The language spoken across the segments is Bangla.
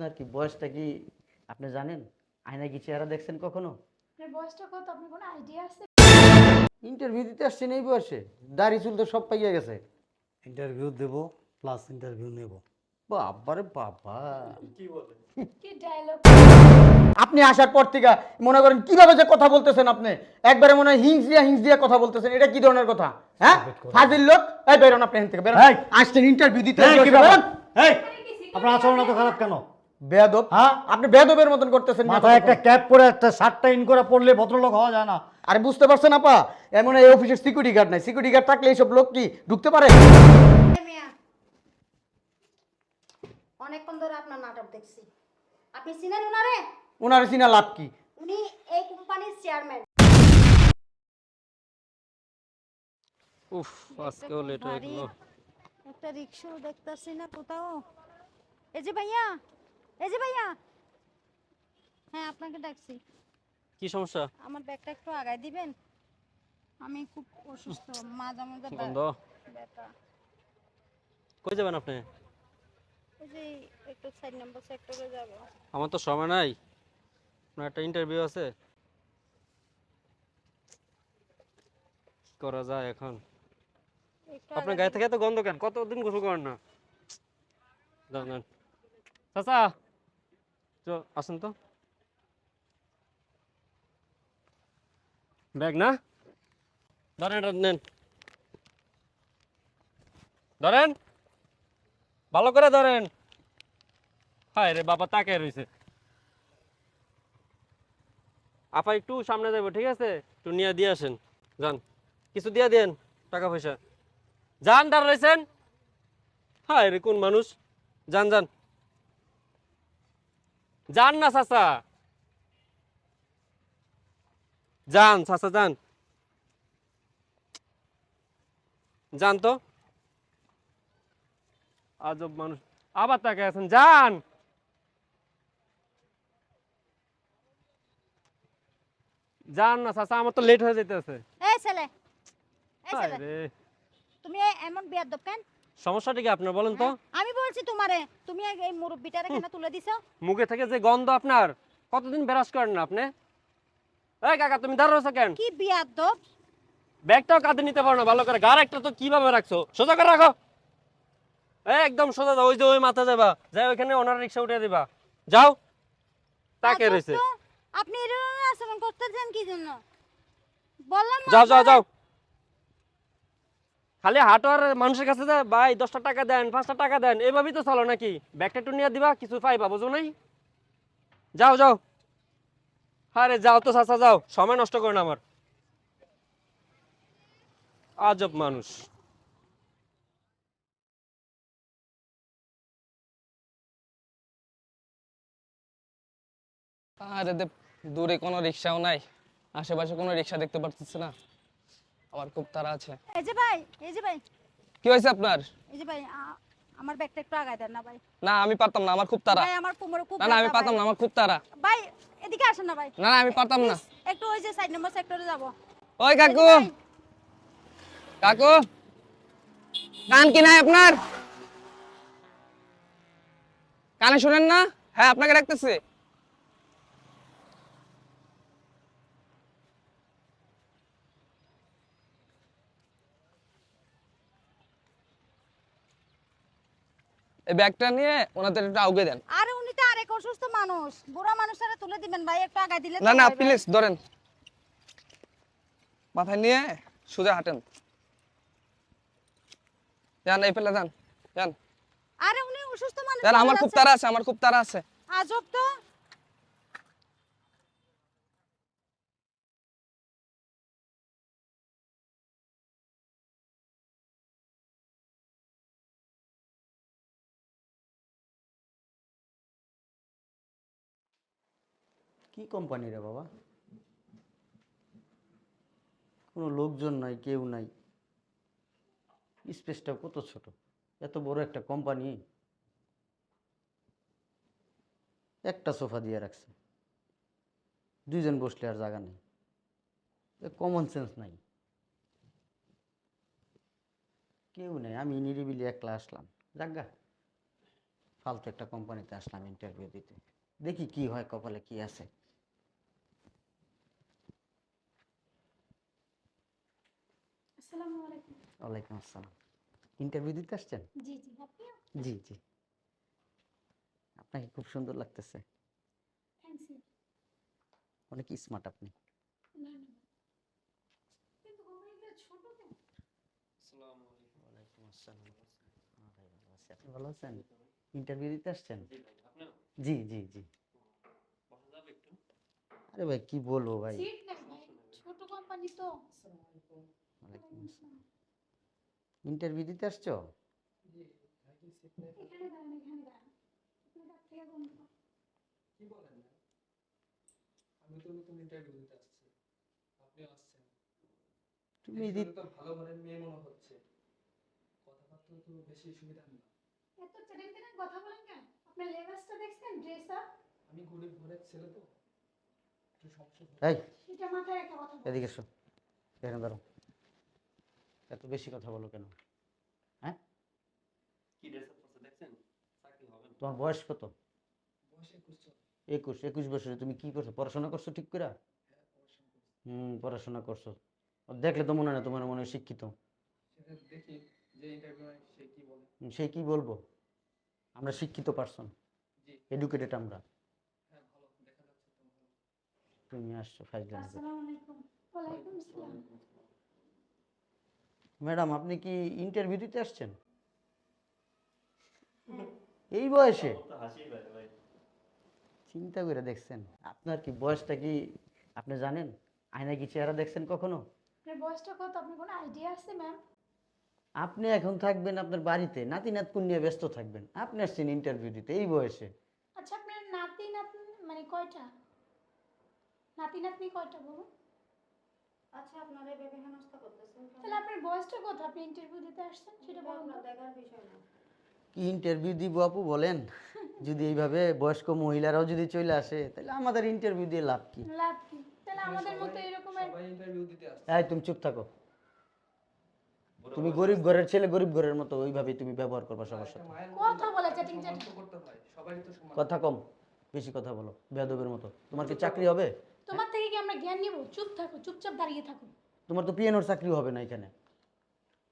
আপনার কি বয়সটা কি আপনি জানেন? আয়নায় কি চেহারা দেখছেন কখনো? আপনার বয়সটা কত? আপনি কোনো আইডিয়া আছে? ইন্টারভিউ দিতে আসছেন এই বয়সে। দাড়ি চুল তো সব পাইয়া গেছে। ইন্টারভিউ দেব প্লাস ইন্টারভিউ নেব। বাবারে বাবা। কি ডায়লগ আপনি আসার পর থেকে মনে করেন কীভাবে যে কথা বলতেছেন আপনি? একবারে মনে হয় হিংস দিয়া হিংস দিয়া কথা বলতেছেন। এটা কি ধরনের কথা? হ্যাঁ? ফাজিল লোক? এই বেরোন আপনি এখান থেকে বেরোন। আসছেন ইন্টারভিউ দিতে বেরোন। এই! আপনার আচরণ এত খারাপ কেন? বেয়াদব। হ্যাঁ? আপনি বেয়াদবের মতন করতেছেন মাথায় একটা ক্যাপ পরে একটা শার্টটা ইন করে পড়লে ভদ্রলোক হওয়া যায় না। আরে বুঝতে পারছেন আপা এমন এই অফিসের সিকিউরিটি গার্ড নাই। সিকিউরিটি গার্ড থাকলে এইসব লোক কি ঢুকতে পারে? অনেকক্ষণ ধরে আপনার নাটক দেখছি। আপনি চিনেন উনারে? ওনার চিনা লাভ কি? উনি এই কোম্পানির চেয়ারম্যান উফ আজকেও লেট হয়ে গেল। একটা রিক্সাও দেখতেছি না কোথাও। এই যে ভাইয়া এই যে ভাইয়া। হ্যাঁ আপনাকে ডাকছি। কি সমস্যা? আমার ব্যাগটা একটু আগায় দিবেন? আমি খুব অসুস্থ মাঝে মাঝে বন্ধ। ব্যথা কই যাবেন আপনি? যে একটু সাইড নাম্বার সেক্টরে যাব। আমার তো সময় নাই। আপনার একটা ইন্টারভিউ আছে। কি করা যায় এখন। আপনার গায়ে থেকে এত গন্ধ কেন? কতদিন গোসল করেন না? চাচা! চো আসেন তো। ব্যাগ না? ধরেন নেন। ধরেন? ভালো করে ধরেন। হায় রে বাবা তাকে রয়েছে আপা একটু সামনে যাব ঠিক আছে? একটু নিয়ে দিয়ে আসেন, যান। কিছু দিয়ে দেন, টাকা পয়সা। যান দাঁড় রয়েছেন হায় রে, কোন মানুষ? যান যান। যান না চাচা। যান চাচা যান। যান তো। আজব মানুষ। আবার তাকে আছেন যান। যান না চাচা আমার তো লেট হয়ে যেতেছে এই ছেলে এই ছেলে। তুমি এমন বিয়াদব কেন? সমস্যাটা কি আপনার বলেন তো? হ্যাঁ? আমি বলছি তোমারে তুমি এই- মুরব্বিটারে কেন তুলে দিছো? মুখে থেকে যে গন্ধ আপনার কতদিন বেরাস করেন না আপনি? এই কাকা তুমি রয়েছো কেন? কি বিয়াদব? ব্যাগটাও কাঁধে নিতে পারো না ভালো করে। গার একটা তো কীভাবে রাখছো? সোজা করে রাখো। একদম সোজা দাও ওই যে ওই মাথা যাবা। যাই ওইখানে ওনার রিক্সা উঠে দিবা। যাও। তাকে রয়েছে। আপনি এরকম আচরণ করতেছেন কি জন্য? বললাম যাও যাও যাও। খালি হাঁটো আর মানুষের কাছে যায় ভাই, দশটা টাকা দেন, পাঁচটা টাকা দেন। এইভাবেই তো চলো নাকি? ব্যাগটা একটু নিয়ে দিবা, কিছু পাইবা, বুঝো নাই? যাও যাও। আরে, যাও তো, চাচা, যাও। সময় নষ্ট করো না আমার। আজব মানুষ। আরে দে, দূরে কোনো রিক্সাও নাই। আশেপাশে কোনো রিক্সা দেখতে পারতেছি না। আমার খুব তাড়া আছে। এই যে ভাই এই যে ভাই। কি হয়েছে আপনার? এই যে ভাই আমার ব্যাগটা একটু আগায় দেন না ভাই। না আমি পারতাম না আমার খুব তাড়া। ভাই আমার কোমরে খুব না না আমি পারতাম না আমার খুব তাড়া। ভাই এদিকে আসেন না ভাই। না না আমি পারতাম না। একটু ওই যে সাইড নাম্বার সেক্টরে যাব। ওই কাকু। কাকু কান কি নাই আপনার? কানে শুনেন না? হ্যাঁ আপনাকে ডাকতেছে। এই ব্যাগটা নিয়ে ওনাদের একটু আউগে দেন। আরে উনি তো আরেক অসুস্থ মানুষ। বুড়া মানুষের তুলে দিবেন ভাই একটু আগায় দিলে না না প্লিজ ধরেন। মাথায় নিয়ে সোজা হাঁটেন। যান এই ফেলে যান যান। আরে উনি অসুস্থ মানুষ আমার খুব তারা আছে আমার খুব তাড়া আছে। আজব তো। কি কোম্পানি রে বাবা? কোনো লোকজন নাই, কেউ নাই। স্পেসটা কত ছোট? এত বড় একটা কোম্পানি একটা সোফা দিয়ে রাখছে। দুইজন বসলে আর জায়গা নেই। কমন সেন্স নাই। কেউ নেই। আমি নিরিবিলি একলা আসলাম। যাজ্ঞা ফালতু একটা কোম্পানিতে আসলাম ইন্টারভিউ দিতে। দেখি কি হয়, কপালে কি আছে। আসসালামু আলাইকুম। ওয়ালাইকুম আসসালাম। ইন্টারভিউ দিতে আসছেন? জি জি আপনিও জি জি। আপনাকে খুব সুন্দর লাগতেছে। থ্যাংকস অনেক স্মার্ট আপনি। ধন্যবাদ। কিন্তু কোম্পানিটা ছোট কেন? ওয়ালাইকুম আসসালাম। হ্যাঁ ভালো আপনি ভালো আছেন? ইন্টারভিউ দিতে আসছেন? জি জি জি আরে ভাই কি বলব ভাই? ভাই ছোট কোম্পানি তো। ওয়ালাইকুম আসসালাম ইন্টারভিউ দিতে আসছো তুমি ভালো ঘরের মেয়ে মনে হচ্ছে কথাবার্তা তো বেশি সুবিধা না এত কথা বলেন কেন আপনার লেবাসটা দেখছেন ড্রেস আপ আমি গরিব ঘরের ছেলে তো একটু সমস্যা এই সেটা মাথায় একটা কথা। এদিকে এসো এখানে দাঁড়ো এত বেশি কথা বলো কেন? হ্যাঁ? কি ড্রেস আপ করছে দেখছেন? চাকরি হবে না। তোমার বয়স কত? একুশ একুশ বছরে তুমি কি করছ? পড়াশোনা করছ ঠিক করে হ্যাঁ পড়াশোনা হুম পড়াশোনা করছ। দেখলে তো মনে হয় তোমার মনে হয় শিক্ষিত। সেটা দেখি সে কি বলে। হুম, সে কি বলব? আমরা শিক্ষিত পারসন জি। এডুকেটেড আমরা। হ্যাঁ ভালো দেখা যাচ্ছে তো ভালো তুমি আসছো ফাইজলামি করে। আসসালামু আলাইকুম ওয়ালাইকুম আসসালাম ম্যাডাম আপনি কি ইন্টারভিউ দিতে আসছেন? এই বয়সে? চিন্তা করে দেখছেন। আপনার কি বয়সটা কি আপনি জানেন? আয়না কি চেহারা দেখছেন কখনো? আপনার বয়সটা কত? আপনার কোনো আইডিয়া আছে ম্যাম আপনি এখন থাকবেন আপনার বাড়িতে নাতি নাতকুন নিয়ে ব্যস্ত থাকবেন। আপনি আসছেন ইন্টারভিউ দিতে এই বয়সে। আচ্ছা আপনার নাতি নাতনি মানে কয়টা? নাতি নাতনি কয়টা বলুন? আচ্ছা আপনারা এভাবে হেনস্থা করতেছেন তাহলে আপনার বয়সটা কত? আপনি ইন্টারভিউ দিতে আসছেন? সেটা বলুন। আপনার দেখার বিষয় না। কি ইন্টারভিউ দিব আপু বলেন? যদি এইভাবে বয়স্ক মহিলারাও যদি চলে আসে তাহলে আমাদের ইন্টারভিউ দিয়ে লাভ কি? লাভ কি? তাহলে আমাদের মতো সবাই ইন্টারভিউ দিতে আসছে। এই তুমি চুপ থাকো। তুমি গরিব ঘরের ছেলে গরিব ঘরের মতো ওইভাবেই তুমি ব্যবহার করবা সবার সাথে। কথা বলে chatting। তো করতে হয়। সবারই তো সমান কথা কম বেশি কথা বলো বেয়াদবের মতো। তোমার কি চাকরি হবে? তোমার থেকে কি আমরা জ্ঞান নিব? চুপ থাকো চুপচাপ দাঁড়িয়ে থাকো। তোমার তো পিএনওর চাকরি হবে না এখানে।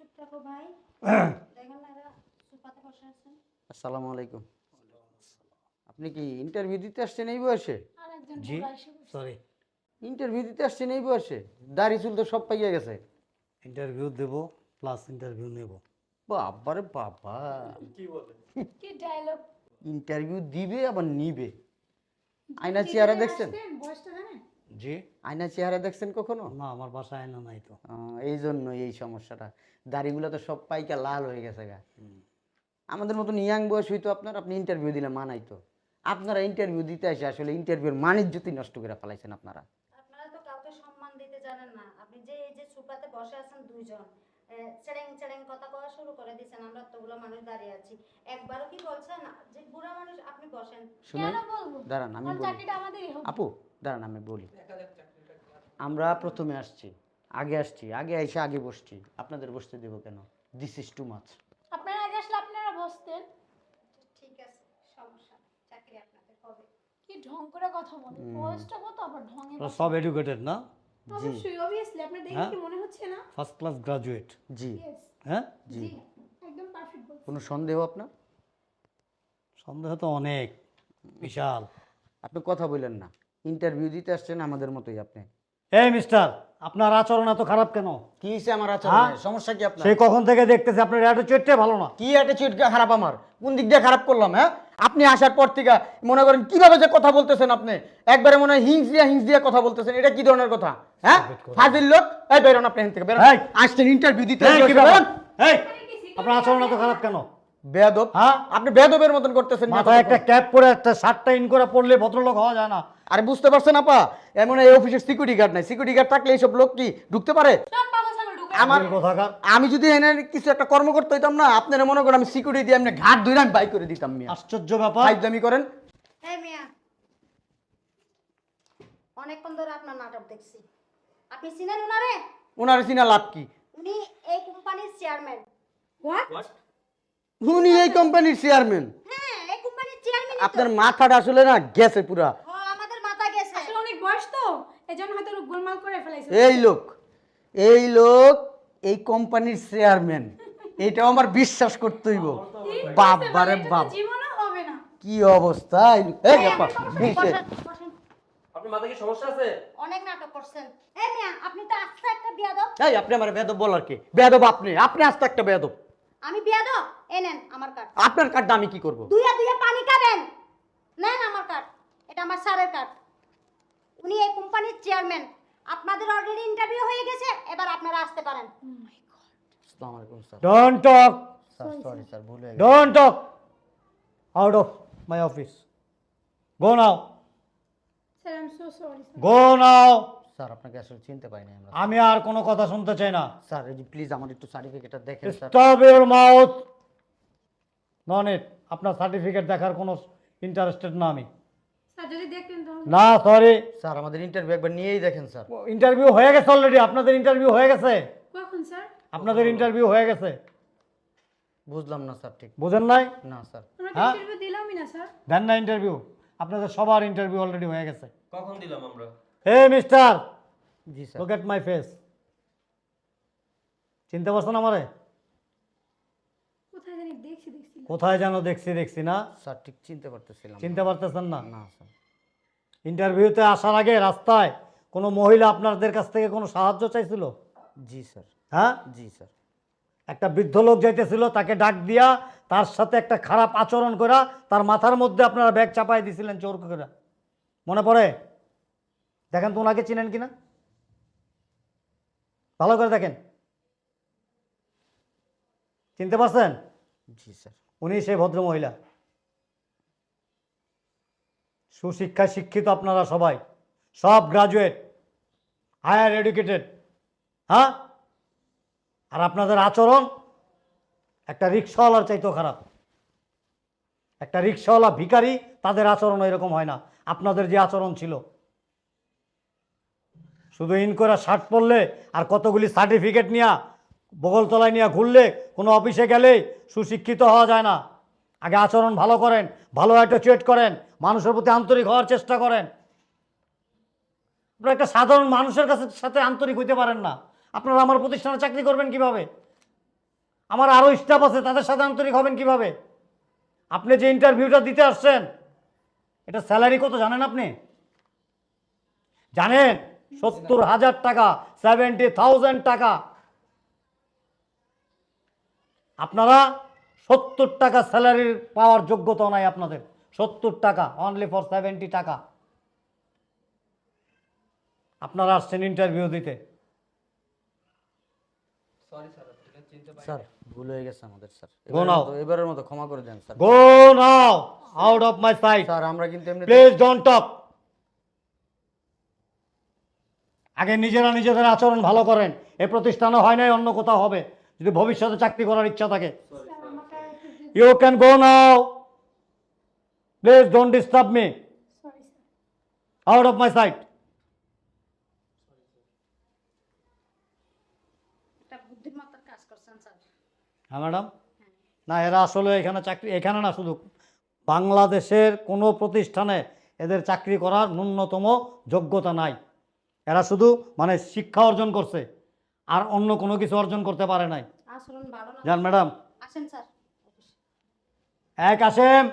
চুপ থাকো ভাই। দেখেন না এরা সুপাতে বসে আছেন। আসসালামু আলাইকুম। আপনি কি ইন্টারভিউ দিতে আসছেন এই বয়সে? জি। সরি ইন্টারভিউ দিতে আসছেন এই বয়সে? দাড়ি চুল তো সব পাইয়া গেছে। ইন্টারভিউ দেব প্লাস ইন্টারভিউ নেব। বাবারে বাবা। কি ডায়লগ ইন্টারভিউ দিবে আবার নিবে। আয়না চেহারা দেখছেন? জি। আয়না চেহারা দেখছেন কখনো? না আমার বাসায় আয়না নাই তো। এই জন্য এই সমস্যাটা। দাড়িগুলো তো সব পাইকা লাল হয়ে গেছে গা। আমাদের মতন ইয়াং বয়স হইতো আপনার আপনি ইন্টারভিউ দিলে মানাই তো। আপনারা ইন্টারভিউ দিতে আসে আসলে ইন্টারভিউর মানিজ্যতি নষ্ট করে ফেলাইছেন আপনারা। আপনারা তো কাউকে সম্মান দিতে জানেন না। আপনি যে এই যে সুপাতে বসে আছেন দুইজন চেড়েং চেড়েং কথা কওয়া শুরু করে দিয়েছেন আমরা এতগুলো মানুষ দাঁড়িয়ে আছি। একবারও কি বলছেন যে বুড়া মানুষ আপনি বসেন। কেন বলব? দাঁড়ান আমি বলি। চাকরিটা আমাদেরই হবে আপু দাঁড়ান আমি বলি। আমরা প্রথমে আসছি আগে আসছি আগে এসে আগে বসছি। আপনাদের বসতে দেবো কেন? দিস ইজ টু মাছ আপনারা আগে আসলে আপনারা বসতেন। ঠিক আছে সমস্যা চাকরি আপনাদের হবে। কি ঢং করে কথা বলে বয়সটা কত? আবার ঢঙে ওরা সব এডুকেটেড না? অবশ্যই অবভিয়াসলি আপনার দেখে হ্যাঁ? কি মনে হচ্ছে না? ফার্স্ট ক্লাস গ্রাজুয়েট জি। হ্যাঁ? জি। একদম পারফেক্ট কোনো সন্দেহ আপনার? সন্দেহ তো অনেক বিশাল। আপনি কথা বললেন না। ইন্টারভিউ দিতে আসছেন আমাদের মতোই আপনি। এই মিস্টার আপনার আচরণ এত খারাপ কেন? কি হয়েছে আমার আচরণে? হ্যাঁ? সমস্যা কি আপনার? সেই কখন থেকে দেখতেছি আপনার অ্যাটিটিউডটাই ভালো না। কি অ্যাটিটিউড খারাপ আমার? কোন দিক দিয়ে খারাপ করলাম হ্যাঁ? আপনি আসার পর থেকে মনে করেন কীভাবে যে কথা বলতেছেন আপনি? একবারে মনে হয় হিংস দিয়া হিংস দিয়া কথা বলতেছেন। এটা কি ধরনের কথা? হ্যাঁ? ফাজিল লোক? এই বেরোন আপনি এখান থেকে বেরোন। এই! আসছেন ইন্টারভিউ দিতে আপনার আচরণ এত খারাপ কেন? বেয়াদব। হ্যাঁ? আপনি বেয়াদবের মতন করতেছেন মাথায় একটা ক্যাপ পরে একটা শার্টটা ইন করে পড়লে ভদ্রলোক হওয়া যায় না। আরে বুঝতে পারছেন আপা এমন এই অফিসের সিকিউরিটি গার্ড নাই। সিকিউরিটি গার্ড থাকলে এইসব লোক কি ঢুকতে পারে? আমার আমি যদি এনে কিছু একটা কর্ম করতে হইতাম না আপনারা মনে করেন আমি সিকিউরিটি দিয়ে এমনি ঘাট ধরে আমি বাই করে দিতাম মিয়া। আশ্চর্য ব্যাপার। ফাইজলামি করেন। এই মিয়া অনেকক্ষণ ধরে আপনার নাটক দেখছি। আপনি চিনেন উনারে? ওনার সিনা লাভ কি? উনি এই কোম্পানির চেয়ারম্যান হোয়াট উনি এই কোম্পানির চেয়ারম্যান হ্যাঁ এই কোম্পানির চেয়ারম্যান আপনার মাথাটা আসলে না গেছে পুরা ও আমাদের মাথা গেছে আসলে অনেক বয়স তো এজন্য হয়তো গোলমাল করে ফেলাইছে। এই লোক এই লোক এই কোম্পানির চেয়ারম্যান এইটাও আমার বিশ্বাস করতে হইব। বাবারে বাপ। কি অবস্থা? এই আপা। আপনার মাথায় কি সমস্যা আছে? অনেক নাটক করছেন। এই মিয়া আপনি তো আস্তে একটা বিয়াদব। এই আপনি আমার বেদব বলার কি? বেদব আপনি আপনি আস্তে একটা বেদব আমি বিয়াদব এই নেন আমার কার্ড। আপনার কার্ডটা আমি কি করব? দুইয়া দুইয়া পানি খাবেন নেন আমার কার্ড এটা আমার স্যারের কার্ড উনি এই কোম্পানির চেয়ারম্যান আপনাদের অলরেডি ইন্টারভিউ হয়ে গেছে এবার আপনারা আসতে পারেন। আসসালামু আলাইকুম sir. Don't talk sir sorry sir ভুল হয়ে গেছে। Don't talk out of my office go now sir I am so sorry go now sir আপনাকে আসলে চিনতে পারিনি আমরা। আমি আর কোনো কথা শুনতে চাই না। স্যার এই প্লিজ আমার একটু সার্টিফিকেটটা দেখেন স্যার। স্টপ ইউর মাউথ নন ইট আপনার সার্টিফিকেট দেখার কোনো ইন্টারেস্টেড না আমি স্যার যদি দেখতেন তো না সরি স্যার আমাদের ইন্টারভিউ একবার নিয়েই দেখেন স্যার। ইন্টারভিউ হয়ে গেছে অলরেডি আপনাদের ইন্টারভিউ হয়ে গেছে? কখন স্যার? আপনাদের ইন্টারভিউ হয়ে গেছে? বুঝলাম না স্যার ঠিক। বুঝেন নাই? না স্যার। আমরা হ্যাঁ? ইন্টারভিউ দিলামই না স্যার। দেন না ইন্টারভিউ আপনাদের সবার ইন্টারভিউ অলরেডি হয়ে গেছে। কখন দিলাম আমরা? Hey mister G sir. Look at my face চিনতে পারছেন আমারে? দেখছি দেখছি কোথায় যেন দেখছি দেখছি না? স্যার ঠিক চিনতে পারতেছিলাম চিনতে পারতেছেন না? না স্যার। ইন্টারভিউতে আসার আগে রাস্তায় কোনো মহিলা আপনাদের কাছ থেকে কোনো সাহায্য চাইছিল? জি স্যার। হ্যাঁ? জি স্যার। একটা বৃদ্ধ লোক যাইতেছিল তাকে ডাক দিয়া তার সাথে একটা খারাপ আচরণ করা তার মাথার মধ্যে আপনারা ব্যাগ চাপাই দিছিলেন চোর করে। মনে পড়ে? দেখেন তো ওনাকে চিনেন কিনা? ভালো করে দেখেন। চিনতে পারছেন? উনি সেই ভদ্র মহিলা সুশিক্ষায় শিক্ষিত আপনারা সবাই। সব গ্রাজুয়েট হায়ার এডুকেটেড হ্যাঁ? আর আপনাদের আচরণ, একটা রিক্সাওয়ালার চাইতেও খারাপ। একটা রিক্সাওয়ালা ভিখারি, তাদের আচরণ এরকম হয় না। আপনাদের যে আচরণ ছিল। শুধু ইন শার্ট পরলে আর কতগুলি সার্টিফিকেট নিয়ে বগলতলায় নিয়ে ঘুরলে কোনো অফিসে গেলে সুশিক্ষিত হওয়া যায় না। আগে আচরণ ভালো করেন, ভালো অ্যাটিচিউড করেন, মানুষের প্রতি আন্তরিক হওয়ার চেষ্টা করেন। আপনারা একটা সাধারণ মানুষের কাছে সাথে আন্তরিক হইতে পারেন না। আপনারা আমার প্রতিষ্ঠানে চাকরি করবেন কীভাবে? আমার আরও স্টাফ আছে, তাদের সাথে আন্তরিক হবেন কীভাবে? আপনি যে ইন্টারভিউটা দিতে আসছেন, এটা স্যালারি কত জানেন আপনি? জানেন, সত্তর হাজার টাকা সেভেন্টি থাউজেন্ড টাকা। আপনারা সত্তর টাকা স্যালারির পাওয়ার যোগ্যতা নাই আপনাদের। সত্তর টাকা অনলি ফর সেভেন্টি টাকা। আপনারা আসছেন ইন্টারভিউ দিতে। স্যার ভুল হয়ে গেছে আমাদের স্যার Go এবারের এবারের মতো ক্ষমা করে দেন sir go now out of my sight sir আমরা কিন্তু এমনি প্লিজ ডোন্ট টক আগে নিজেরা নিজেদের আচরণ ভালো করেন। এ প্রতিষ্ঠানও হয় নাই অন্য কোথাও হবে। যদি ভবিষ্যতে চাকরি করার ইচ্ছা থাকে। You can go now please don't disturb me sorry sir out of my sight এটা বুদ্ধিমত্তার কাজ করছেন স্যার। হ্যাঁ ম্যাডাম। না এরা আসলে এখানে চাকরি এখানে না শুধু বাংলাদেশের কোনো প্রতিষ্ঠানে এদের চাকরি করার ন্যূনতম যোগ্যতা নাই। এরা শুধু মানে শিক্ষা অর্জন করছে। আর অন্য কোনো কিছু অর্জন করতে পারে নাই। যান ম্যাডাম। এক আসেম।